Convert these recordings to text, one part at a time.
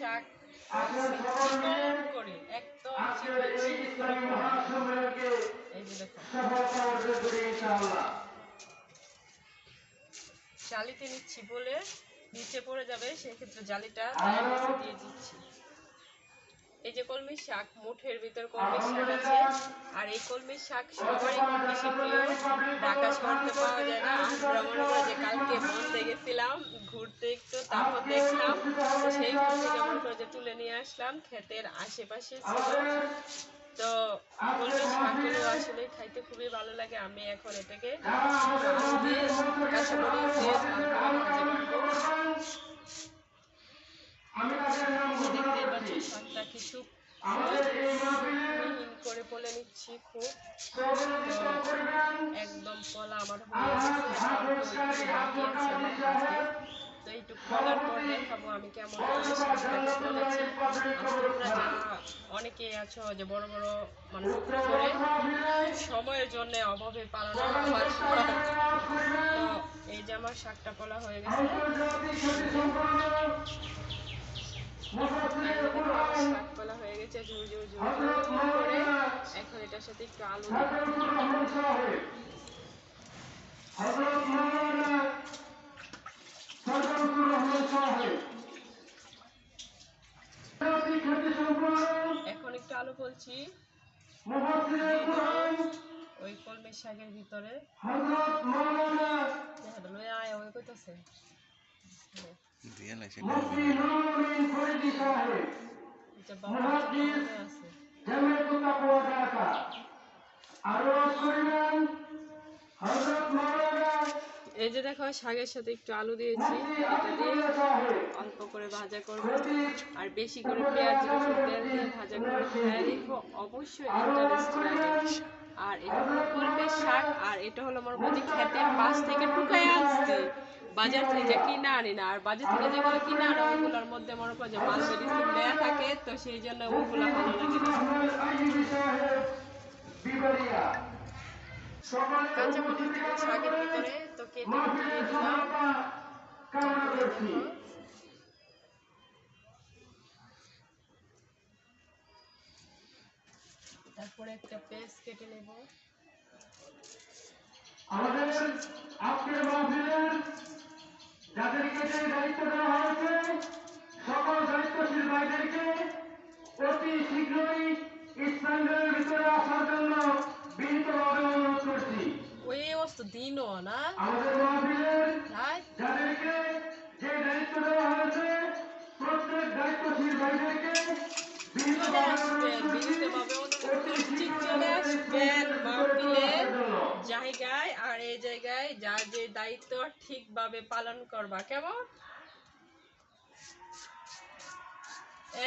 শাক করে একদম জালিতে নিচ্ছি বলে নিচে পড়ে যাবে সেক্ষেত্রে জালিটা দিয়ে দিচ্ছি। এই যে কলমি শাক মুঠের ভিতর কলমি শাক আছে আর এই কলমি শাক সবারই খুব বেশি প্রিয়। ঢাকা শহরতে পাওয়া যায় না আমরা মনে হয় যে কালকে গেছিলাম ঘুরতে একটু, তারপর দেখলাম সেই ঘুর থেকে মনে করে তুলে নিয়ে আসলাম, ক্ষেতের আশেপাশে ছিল। তো কলমি শাকগুলো আসলে খাইতে খুবই ভালো লাগে, আমি এখন এটাকে দেখতে পাচ্ছি, শাকটা কিছু করে বলে নিচ্ছি খুব। একদম কলা আমার তো একটু কলার পর দেখাবো আমি কেমন অনেকে আছো? যে বড় বড় মানে টুকরো করে সময়ের জন্য অভাবে পারো না তো এই যে আমার শাকটা কলা হয়ে গেছে শাক কলা হয়ে গেছে ঝুর ঝুর করে এখন এটার সাথে একটু আলু এখন একটু আলু বলছি। ওই কলমের শাকের ভিতরে। মনে আছে? এই যে দেখো, শাকের সাথে একটু আলু দিয়েছি। দিয়ে অল্প করে ভাজা করব। আর বেশি করে পেঁয়াজ, রসুন দিয়ে ভাজা করে খেয়ে দেখব অবশ্যই আর এটা হলো কলমের শাক, আর এটা হলো আমার বলছি খেতে পাশ থেকে টুকাই আসছে বাজার থেকে কিনে আনি না। আর বাজার থেকে যেগুলো কিনে আনো, ওগুলোর মধ্যে মনে করো যে মাছ মেডিসিন দেওয়া থাকে, তো সেই জন্য ওগুলো ভালো লাগে না। কাঁচা মরিচ দিলাম শাকের ভিতরে তো কেটে কেটে দিয়ে দিলাম। তারপরে তারপরে একটা পেস্ট কেটে নেব। আমাদের আজকের মাহফিলের যাদেরকে যে দায়িত্ব দেওয়া হয়েছে সকল দায়িত্বশীল ভাইদেরকে অতি শীঘ্রই ইসলামের ভিতরে আসার জন্য বিনীতভাবে অনুরোধ করছি ওই অবস্থা দিনও না আমাদের যাদেরকে যে দায়িত্ব দেওয়া হয়েছে প্রত্যেক দায়িত্বশীল ভাইদেরকে জায়গায় আর এই জায়গায় যার যে দায়িত্ব ঠিকভাবে পালন করবা কেমন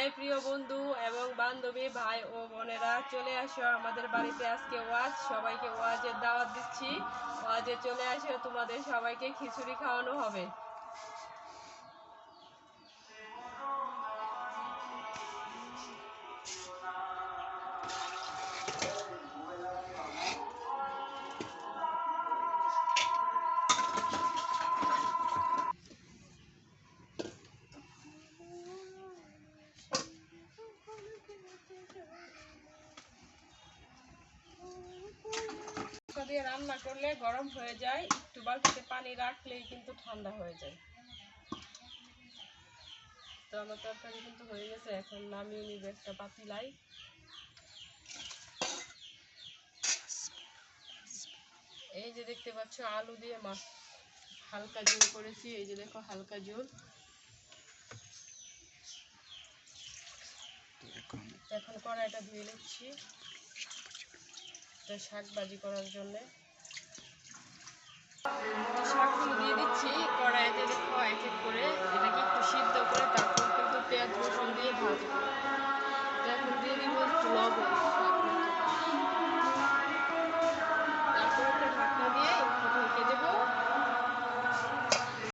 এই প্রিয় বন্ধু এবং বান্ধবী, ভাই ও বোনেরা, চলে আসো আমাদের বাড়িতে আজকে ওয়াজ। সবাইকে ওয়াজের দাওয়াত দিচ্ছি। ওয়াজে চলে আসো, তোমাদের সবাইকে খিচুড়ি খাওয়ানো হবে। দিয়ে রান্না করলে গরম হয়ে যায়। একটু বালতিতে পানি রাখলেই কিন্তু ঠান্ডা হয়ে যায়। তো আমার তরকারি কিন্তু হয়ে গেছে এখন নামিয়ে নিবে একটা পাতিলাই এই যে দেখতে পাচ্ছ আলু দিয়ে মাছ হালকা ঝোল করেছি। এই যে দেখো হালকা ঝোল। এখন কড়াইটা ধুয়ে নিচ্ছি। এটা শাক ভাজি করার জন্য। শাকগুলো দিয়ে দিচ্ছি, কড়াইতে দেখো এক এক করে। এটাকে একটু সিদ্ধ করে তারপর কিন্তু পেঁয়াজ রসুন দিয়ে ভাজবো। তো এখন দিয়ে দিব